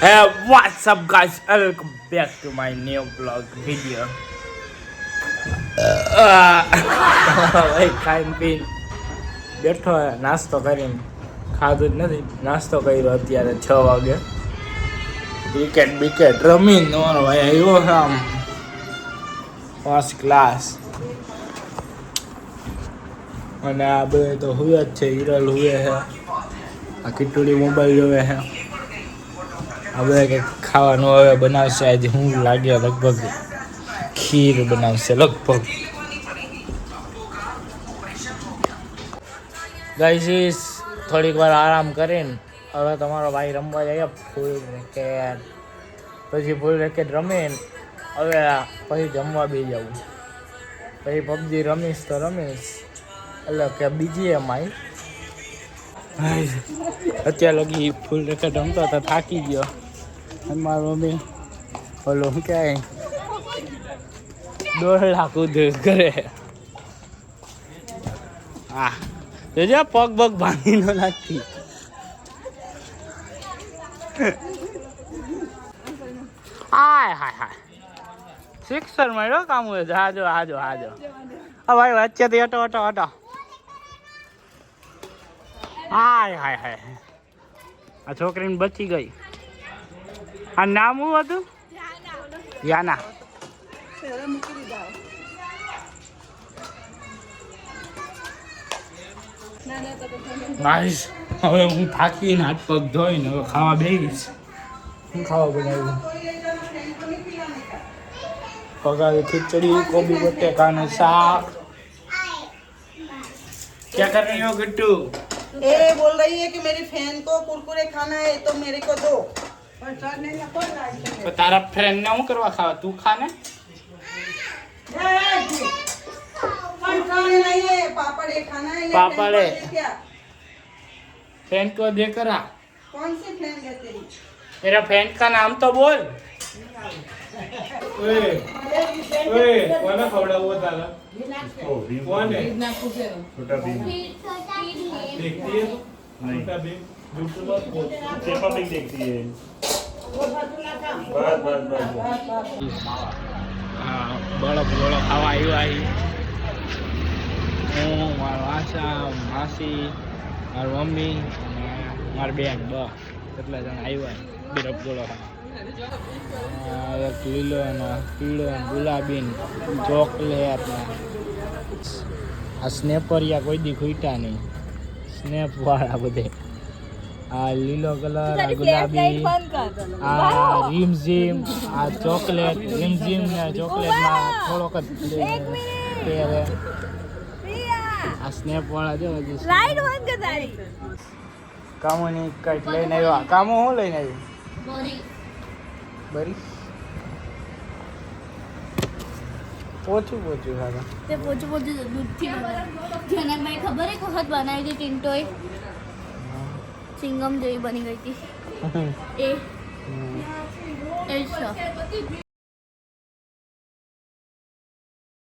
Hey, what's up, guys? Welcome back to my new vlog video. ભાઈ ખાઈને પીને બેઠો નાસ્તો કરીને. ખાધું જ નથી. નાસ્તો કર્યો અત્યારે છ વાગે. ક્રિકેટ બિકેટ રમીને તમારો ભાઈ આવ્યો આમ. ફર્સ્ટ ક્લાસ અને આ બધે તો હુએ જ છે હિરલ હુએ છે. આ કિટુડી મોબાઈલ જોવે છે. આ બધા કંઈક ખાવાનું હવે બનાવશે. આજે હું લાગ્યો લગભગ ખીર બનાવશે, લગભગ. ગાઈઝીસ થોડીક વાર આરામ કરીને હવે તમારો ભાઈ રમવા જાય. ફૂલ રેકેટ પછી ફૂલ રેકેટ રમીને હવે પછી જમવા બી જવું પછી પબજી રમીશ તો રમીશ. એટલે કે બીજી એમ આવી અત્યારે લગી ફૂલ રેકેટ રમતો તો થાકી ગયો. અને મારો મમ્મી ઓલો શું કહેવાય? લાખ કૂદ કરે. હા જોજો પગ પગ ભાંગી ન નાખતી હાય હાય હાય. સિક્સર મળ્યો કામ હોય હાજો હાજો હાજો. હા ભાઈ વચ્ચેથી હટો હટો હટો. હાય હાય હાય. આ છોકરીને બચી ગઈ. આ નામ શું હતું યાના નાઈસ હવે હું થાકીને હાથ પગ ધોઈને હવે ખાવા બેસીશ શું ખાવા બનાવ્યું પગાવી ખીચડી કોબી બટેકાનું શાક क्या कर रही हो गुड्डू ए बोल रही है कि मेरी फैन को कुरकुरे खाना है तो मेरे को दो તો તારા ફ્રેન્ડ ને શું કરવા ખાવા તું ખા ને खाने नहीं है पापड़ है खाना है ये पापड़ फैन है। को दे क्या फ्रेंड को दे कर आ कौन सी फैन है तेरी मेरा फ्रेंड का नाम तो बोल ओए ओए कौन खवड़ा तारा कौन है छोटा भीम देखती है छोटा भीम बिल्कुल मत बोल पेपा पिग देखती है બળપ બળપ આવા આવ્યા હું, મારો આશા, માસી, મારી મમ્મી મારી બેન બ કેટલા જણા આવ્યા બરફ ગોળો એક લીલો ને પીળો ને ગુલાબી ને ચોકલેટ ને આ સ્નેપરિયા કોઈ દી ખૂટ્યા નહીં. સ્નેપ વાળા બધે. આ લીલો કલર આ ગુલાબી આ રીમ ઝીમ આ ચોકલેટ રીમ ઝીમ ને ચોકલેટમાં થોડોક જ પહેરે આ સ્નેપ વાળા જો હજી લાઈટ બંધ કર તારી. કામોની કંઈક લઈને આવ્યો. કામો શું લઈને આવ્યો? બરી. ઓછું પોચું ખાતા તે પોચું પોચું દૂધથી બનાવે. જનકભાઈ ખબર એક વખત બનાવી હતી ટિન્ટોય સિંગમ જેવી બની ગઈ હતી. એ. એ છે.